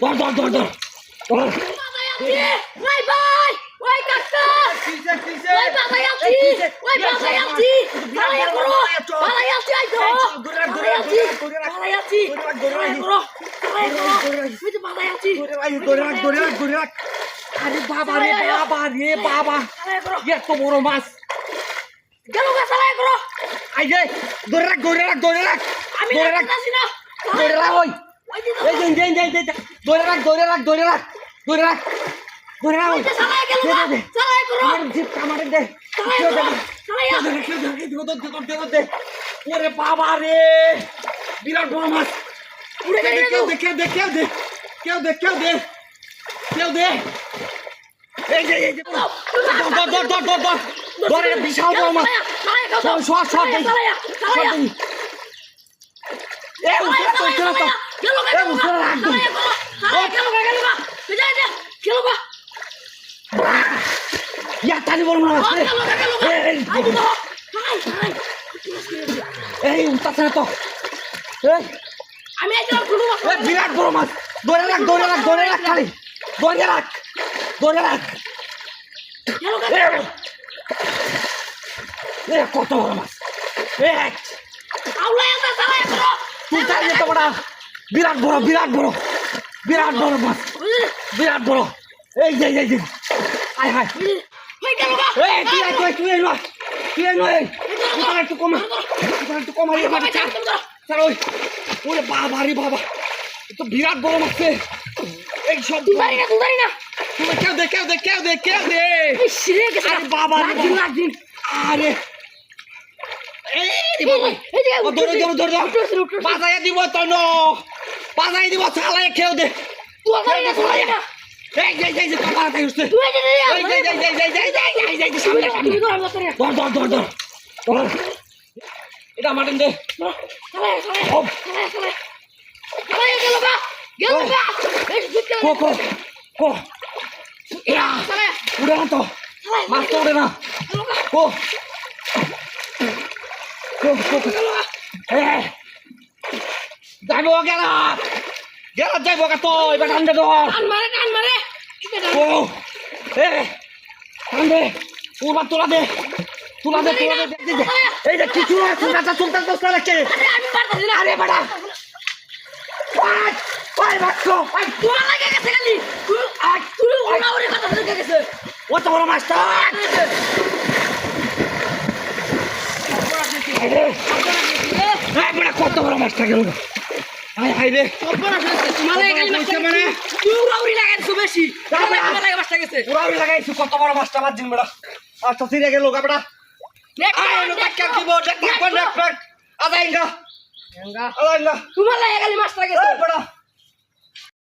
ধর ধর ধর ধর। ধর। ওই ভাই ওই কাকা। ওই বাবাই আছি ওই বাবাই আছি। ভালাই করো ভালাই আছি আই তো ভালাই আছি ভালাই আছি ভালাই করো ভালাই করো। তুই তো ভালাই আছি। ধরে রাখ ধরে রাখ ধরে রাখ আরে বাবা রে বাবা রে বাবা। এত বড় মাছ। গেল গা ভালাই করো। আই যে ধরে রাখ ধরে রাখ ধরে রাখ। আমি ধরে রাখ। ধরে রাখ ওই। এই ধরে রাখ ধরে রাখ ধরে রাখ ধরে রাখ ধরে রাখ জিপ কামারে দে ওরে বাবা রে বিরাট বড় মাছ কেউ দে কেউ দে কেউ দে কেউ দে কেউ দে কেউ দে এই যে এই যে ধর ধর ধর ধর ধর ধর বিশাল বড় মাছ সর সর সর দেই সর দেই এ উঠে তো উঠে তো এই উঠতাছে না তো। আমি বিরাট বড় মাছ। ধরে রাখ ধরে রাখ ধরে রাখ খালি। ধরে রাখ ধরে রাখ। কত বড় মাছ। তুই তাই যেতে বড়। বিরাট বড় বিরাট বড় বিরাট বড় মাছ বিরাট বড়। এই যে এই যে আয় হায় তুই আয়, তুই তুই নয় তুই নয় একটু কমা একটু কমা ওই। ওরে বাবা রে বাবা। তো বিরাট বড় মাছ এই সব না জানি না। তুমি কেউ দে কেউ দে কেউ দে কেউ দে। আরে বাবা রে দিন বাবা। লাগ দিন। আরে। এই বাবা। ধরে ধরে ধরে বাজায় দিব তো বাজায় দিব চালাই খেও দে তুই জানি না জানি না এই যে এই যে কাপড় তাই উঠছে তুই জানি না এই যে এই যে এই যে এই যে এই যে এই যে এই যে সামনে সামনে ধর ধর ধর ধর ধর এটা মাটন দে চালাই ও চালাই চালাই চালাই গেল গা গেল গা এই জিত গেল কো কো কো ইয়া চালাই উড়ে না তো মাছ তো উড়ে না কো কো কো এ যাইব গেল গেল যাইব গা তো এবার ঠান্ডা ধর। কান মারে কান মারে। ও এ ঠান্ডে উড়বা তোলা দে তোলা দে তোলা দে। এই যে কিছু না চুলটা চুলটা তো সারাকে আমি পারতাছি না। আরে বেটা। ওই ওই বাচ্চো। ওই তোমার লাগে গেছে খালি। আজ তুই ওনা ওরে কথা বলে গেছে। ও তো বড় মাস্টার। আরে এই বড় কত বড় মাস্টার গেল আয় হাই রে। তোমার লাগে খালি মাছ মানে তুই উড়াউড়ি লাগাইছো বেশি। তোমার লাগে মাছ গেছে। পুরা লাগাইছি কত বড় মাস্টার মার দিন বেটা। আচ্ছা সিরে গেল গা বেটা। আয় নো কাট কাট দিব দেখ দেখ দেখ দেখ আদাইঙ্গা আদাইঙ্গা তোমার লাগে খালি গেছে। বড়